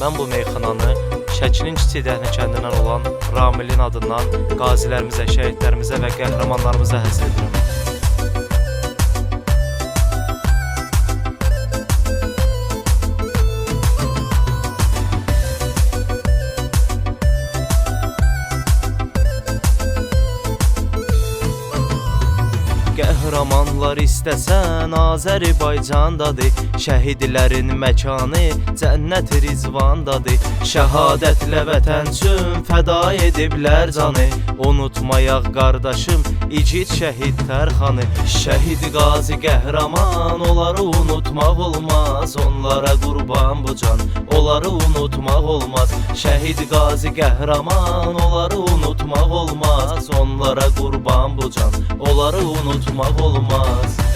Mən bu meyxananı Şəkinin Kiçik Dəhnə kəndindən olan Ramilin adından qazilərimizə, şəhidlərimizə və qəhrəmanlarımıza həsr edirəm. Qəhrəmanlar istəsən Azərbaycandadır. Şəhidlərin məkanı cənnət rizvandadır. Şəhadətlə vətən üçün fəda ediblər canı. Unutmayaq qardaşım igid şəhid Tərxanı. Şəhid qazi qəhrəman onları unutmaq olmaz. Onlara qurban bu can onları unutmaq olmaz. Şəhid qazi qəhrəman onları unutmaq olmaz. Onlara qurban bu can onları unutmaq olmaz olmaz.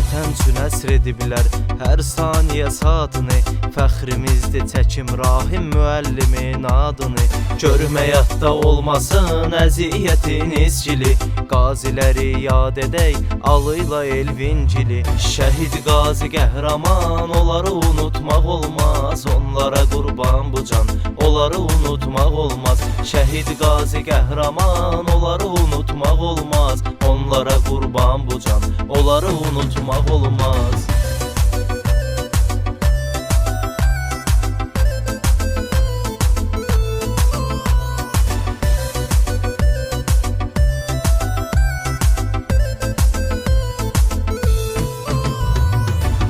Vətən üçün əsr ediblər hər saniyə saatını Fəxrimizdir çəkim Rahim müəllimin adını. Görmə yadda olmasın əziyyətin izcili. Qaziləri yad edək alıyla elvincili Şəhid qazi qəhrəman onları unutmaq olmaz. Onlara qurban bu can onları unutmaq olmaz. Şəhid qazi qəhrəman onları unutmaq olmaz Onlara qurban bu can onları unutmaq olmaz.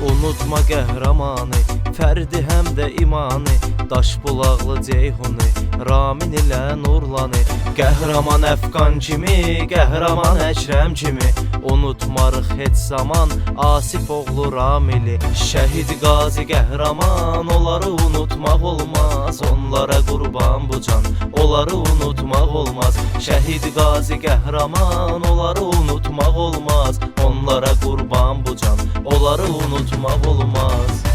Unutma qəhrəmanı, fərdi həm də imanı Daş bulaqlı Ceyhuni, Ramin ilə Nurlanı. Qəhrəman Əfqan kimi, qəhrəman Əkrəm kimi. Unutmarıq heç zaman Asif oğlu Ramili. Şəhid qazi qəhrəman, onları unutmaq olmaz. Onlara qurban bu can, onları unutmaq olmaz. Şəhid qazi qəhrəman, onları unutmaq olmaz. Onlara qurban bu can, onları unutmaq olmaz